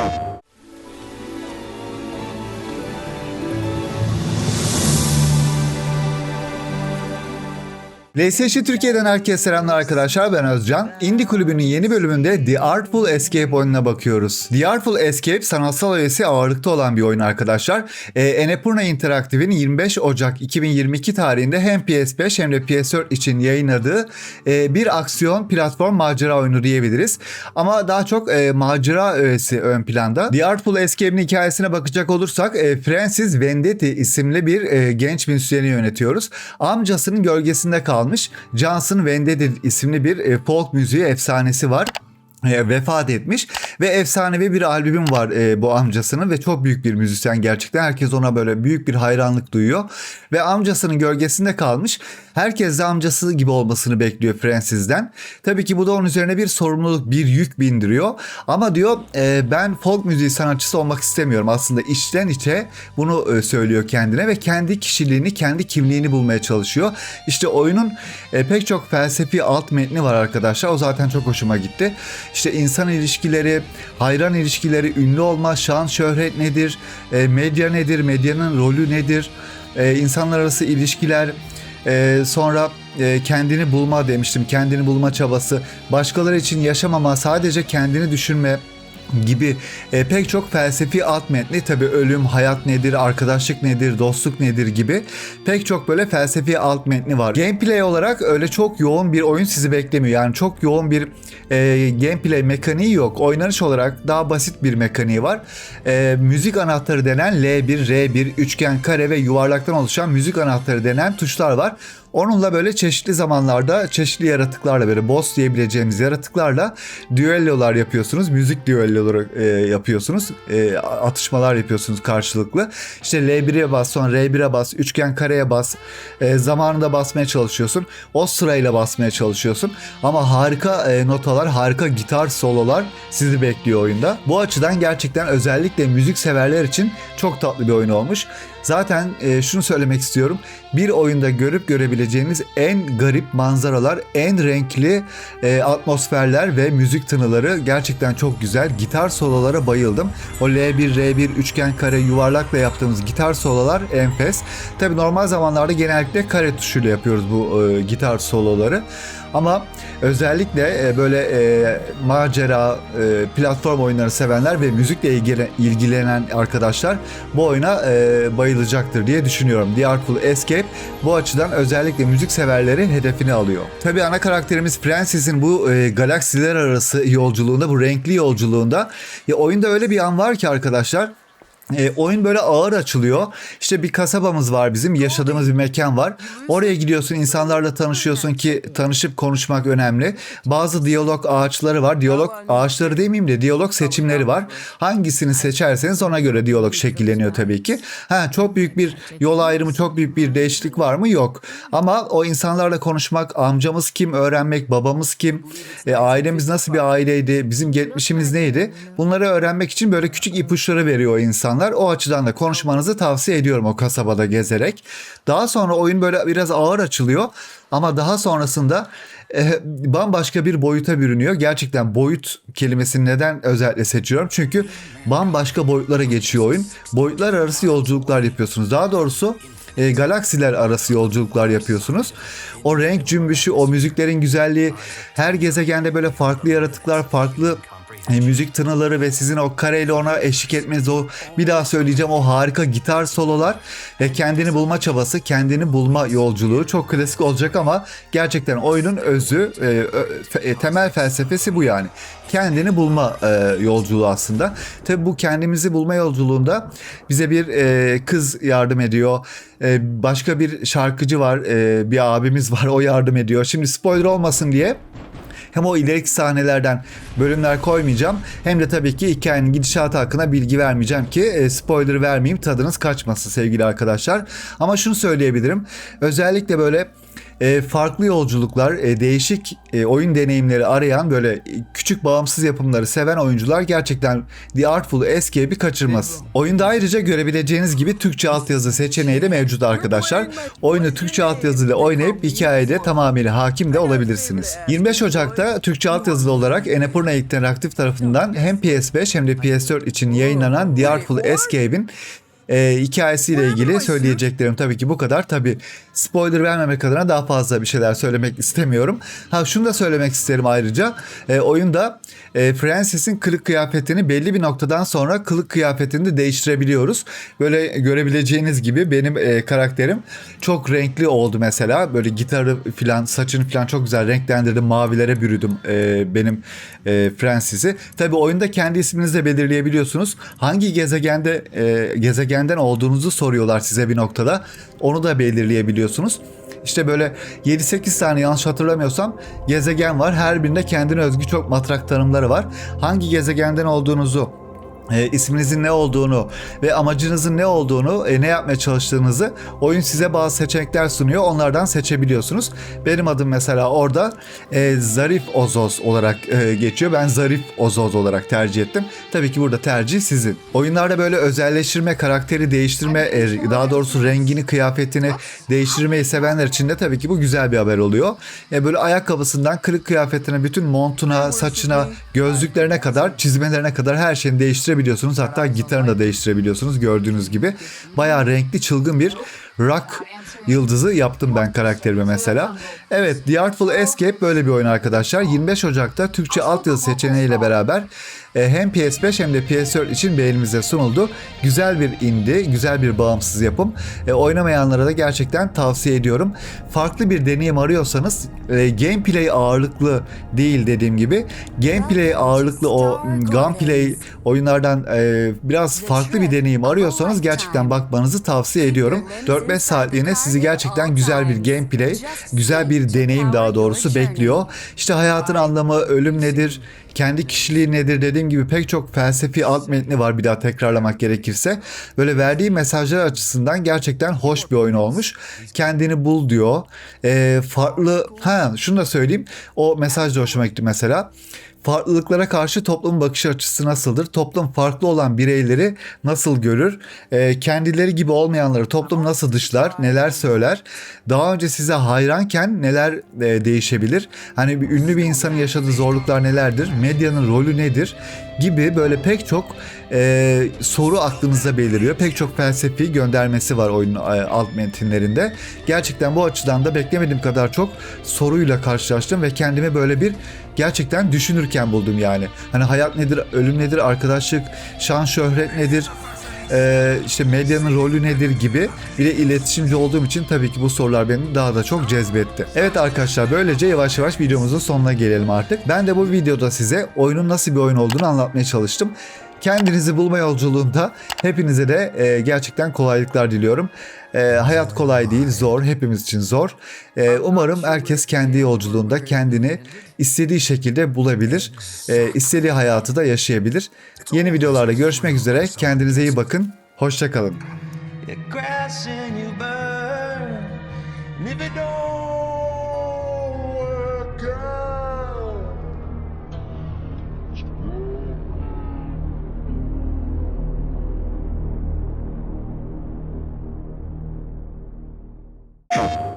Come. PlayStation Türkiye'den herkese selamlar arkadaşlar ben Özcan. Indie Kulübü'nün yeni bölümünde The Artful Escape oyununa bakıyoruz. The Artful Escape sanatsal öğesi ağırlıkta olan bir oyun arkadaşlar. Ee, Enepurna Interactive'in 25 Ocak 2022 tarihinde hem PS5 hem de PS4 için yayınladığı e, bir aksiyon platform macera oyunu diyebiliriz. Ama daha çok e, macera öğesi ön planda. The Artful Escape'in hikayesine bakacak olursak e, Francis Vendetti isimli bir e, genç müzisyeni yönetiyoruz. Amcasının gölgesinde kalmış Johnson Vendetti isimli bir e, folk müziği efsanesi var. E, vefat etmiş ve efsanevi bir albümüm var e, bu amcasının ve çok büyük bir müzisyen gerçekten. Herkes ona böyle büyük bir hayranlık duyuyor ve amcasının gölgesinde kalmış herkes de amcası gibi olmasını bekliyor Francis'den tabii ki bu da onun üzerine bir sorumluluk bir yük bindiriyor. Ama diyor e, ben folk müziği sanatçısı olmak istemiyorum. Aslında içten içe bunu e, söylüyor kendine ve kendi kişiliğini kendi kimliğini bulmaya çalışıyor. İşte oyunun e, pek çok felsefi alt metni var arkadaşlar. O zaten çok hoşuma gitti. İşte insan ilişkileri, hayran ilişkileri, ünlü olma, şan, şöhret nedir, e, medya nedir, medyanın rolü nedir, e, insanlar arası ilişkiler, e, sonra e, kendini bulma demiştim, kendini bulma çabası, başkaları için yaşamama, sadece kendini düşünme, gibi e, pek çok felsefi alt metni tabi ölüm, hayat nedir, arkadaşlık nedir, dostluk nedir gibi pek çok böyle felsefi alt metni var. Gameplay olarak öyle çok yoğun bir oyun sizi beklemiyor. Yani çok yoğun bir e, gameplay mekaniği yok. Oynanış olarak daha basit bir mekaniği var. E, müzik anahtarı denen L1, R1, üçgen, kare ve yuvarlaktan oluşan müzik anahtarı denen tuşlar var. Onunla böyle çeşitli zamanlarda çeşitli yaratıklarla böyle boss diyebileceğimiz yaratıklarla düellolar yapıyorsunuz. Müzik düelloları e, yapıyorsunuz. E, atışmalar yapıyorsunuz karşılıklı. İşte L1'e bas sonra R1'e bas, üçgen kareye bas. E, zamanında basmaya çalışıyorsun. O sırayla basmaya çalışıyorsun. Ama harika e, notalar, harika gitar sololar sizi bekliyor oyunda. Bu açıdan gerçekten özellikle müzik severler için çok tatlı bir oyun olmuş. Zaten e, şunu söylemek istiyorum. Bir oyunda görüp görebileceğiniz en garip manzaralar, en renkli e, atmosferler ve müzik tınıları gerçekten çok güzel. Gitar sololara bayıldım. O L1, R1, üçgen, kare, yuvarlakla yaptığımız gitar sololar enfes. Tabi normal zamanlarda genellikle kare tuşuyla yapıyoruz bu e, gitar soloları. Ama özellikle e, böyle e, macera, e, platform oyunları sevenler ve müzikle ilgilenen arkadaşlar bu oyuna bayılacaktır diye düşünüyorum. Artful Escape bu açıdan özellikle müzik severlerin hedefini alıyor. Tabii ana karakterimiz Francis'in bu galaksiler arası yolculuğunda, bu renkli yolculuğunda ya oyunda öyle bir an var ki arkadaşlar e, oyun böyle ağır açılıyor. İşte bir kasabamız var bizim yaşadığımız bir mekan var. Oraya gidiyorsun insanlarla tanışıyorsun ki tanışıp konuşmak önemli. Bazı diyalog ağaçları var. Diyalog ağaçları demeyeyim de diyalog seçimleri var. Hangisini seçerseniz ona göre diyalog şekilleniyor tabii ki. Ha, çok büyük bir yol ayrımı çok büyük bir değişiklik var mı? Yok. Ama o insanlarla konuşmak amcamız kim öğrenmek babamız kim e, ailemiz nasıl bir aileydi bizim geçmişimiz neydi bunları öğrenmek için böyle küçük ipuçları veriyor o insanlar insanlar. O açıdan da konuşmanızı tavsiye ediyorum o kasabada gezerek. Daha sonra oyun böyle biraz ağır açılıyor ama daha sonrasında e, bambaşka bir boyuta bürünüyor. Gerçekten boyut kelimesini neden özellikle seçiyorum? Çünkü bambaşka boyutlara geçiyor oyun. Boyutlar arası yolculuklar yapıyorsunuz. Daha doğrusu e, galaksiler arası yolculuklar yapıyorsunuz. O renk cümbüşü, o müziklerin güzelliği, her gezegende böyle farklı yaratıklar, farklı e, müzik tınıları ve sizin o kareyle ona eşlik etmeniz o bir daha söyleyeceğim o harika gitar sololar ve kendini bulma çabası, kendini bulma yolculuğu çok klasik olacak ama gerçekten oyunun özü, e, e, temel felsefesi bu yani. Kendini bulma e, yolculuğu aslında. Tabi bu kendimizi bulma yolculuğunda bize bir e, kız yardım ediyor. E, başka bir şarkıcı var, e, bir abimiz var o yardım ediyor. Şimdi spoiler olmasın diye hem o ileriki sahnelerden bölümler koymayacağım hem de tabii ki hikayenin gidişatı hakkında bilgi vermeyeceğim ki e, spoiler vermeyeyim tadınız kaçmasın sevgili arkadaşlar. Ama şunu söyleyebilirim. Özellikle böyle e, farklı yolculuklar, e, değişik e, oyun deneyimleri arayan böyle küçük bağımsız yapımları seven oyuncular gerçekten The Artful Escape'i kaçırmaz. Oyunda ayrıca görebileceğiniz gibi Türkçe altyazı seçeneği de mevcut arkadaşlar. Oyunu Türkçe altyazıyla oynayıp hikayede tamamıyla hakim de olabilirsiniz. 25 Ocak'ta Türkçe altyazılı olarak Annapurna Interactive tarafından hem PS5 hem de PS4 için yayınlanan The Artful Escape'in e, hikayesiyle ilgili söyleyeceklerim tabii ki bu kadar. Tabii spoiler vermemek adına daha fazla bir şeyler söylemek istemiyorum. Ha şunu da söylemek isterim ayrıca. E, oyunda e, Francis'in kılık kıyafetini belli bir noktadan sonra kılık kıyafetini de değiştirebiliyoruz. Böyle görebileceğiniz gibi benim e, karakterim çok renkli oldu mesela. Böyle gitarı filan saçını filan çok güzel renklendirdim. Mavilere bürüdüm e, benim e, Francis'i. Tabii oyunda kendi isminizi de belirleyebiliyorsunuz. Hangi gezegende e, gezegenden olduğunuzu soruyorlar size bir noktada. Onu da belirleyebiliyorsunuz. İşte böyle 7-8 tane yanlış hatırlamıyorsam gezegen var. Her birinde kendine özgü çok matrak tanımları var. Hangi gezegenden olduğunuzu e, isminizin ne olduğunu ve amacınızın ne olduğunu, e, ne yapmaya çalıştığınızı oyun size bazı seçenekler sunuyor. Onlardan seçebiliyorsunuz. Benim adım mesela orada e, Zarif Ozoz olarak e, geçiyor. Ben Zarif Ozoz olarak tercih ettim. Tabii ki burada tercih sizin. Oyunlarda böyle özelleştirme, karakteri değiştirme, e, daha doğrusu rengini, kıyafetini değiştirmeyi sevenler için de tabii ki bu güzel bir haber oluyor. E, böyle ayakkabısından kırık kıyafetine, bütün montuna, saçına, gözlüklerine kadar, çizmelerine kadar her şeyini değiştirebiliyorsunuz. Hatta gitarını da değiştirebiliyorsunuz gördüğünüz gibi. Bayağı renkli, çılgın bir rock yıldızı yaptım ben karakterime mesela. Evet The Artful Escape böyle bir oyun arkadaşlar. 25 Ocak'ta Türkçe altyazı seçeneğiyle beraber e, hem PS5 hem de PS4 için beğenimize sunuldu. Güzel bir indie, güzel bir bağımsız yapım. E, oynamayanlara da gerçekten tavsiye ediyorum. Farklı bir deneyim arıyorsanız e, gameplay ağırlıklı değil dediğim gibi. Gameplay ağırlıklı o gunplay oyunlardan e, biraz farklı bir deneyim arıyorsanız gerçekten bakmanızı tavsiye ediyorum. 4-5 saatliğine sizi gerçekten güzel bir gameplay, güzel bir deneyim daha doğrusu bekliyor. İşte hayatın anlamı, ölüm nedir, kendi kişiliği nedir dediğim gibi pek çok felsefi alt metni var bir daha tekrarlamak gerekirse. Böyle verdiği mesajlar açısından gerçekten hoş bir oyun olmuş. Kendini bul diyor. Ee, farklı ha şunu da söyleyeyim. O mesaj da hoşuma gitti mesela. Farklılıklara karşı toplum bakış açısı nasıldır? Toplum farklı olan bireyleri nasıl görür? Ee, kendileri gibi olmayanları toplum nasıl dışlar? Neler söyler? Daha önce size hayranken neler e, değişebilir? Hani bir ünlü bir insanın yaşadığı zorluklar nelerdir? Medyanın rolü nedir? Gibi böyle pek çok e, soru aklınızda beliriyor. Pek çok felsefi göndermesi var oyunun e, alt metinlerinde. Gerçekten bu açıdan da beklemediğim kadar çok soruyla karşılaştım ve kendimi böyle bir gerçekten düşünürken buldum yani. Hani hayat nedir, ölüm nedir, arkadaşlık, şan şöhret nedir, ee, işte medyanın rolü nedir gibi bir de iletişimci olduğum için tabii ki bu sorular beni daha da çok cezbetti. Evet arkadaşlar böylece yavaş yavaş videomuzun sonuna gelelim artık. Ben de bu videoda size oyunun nasıl bir oyun olduğunu anlatmaya çalıştım. Kendinizi bulma yolculuğunda hepinize de e, gerçekten kolaylıklar diliyorum. E, hayat kolay değil, zor, hepimiz için zor. E, umarım herkes kendi yolculuğunda kendini istediği şekilde bulabilir, e, istediği hayatı da yaşayabilir. Yeni videolarda görüşmek üzere, kendinize iyi bakın, hoşçakalın.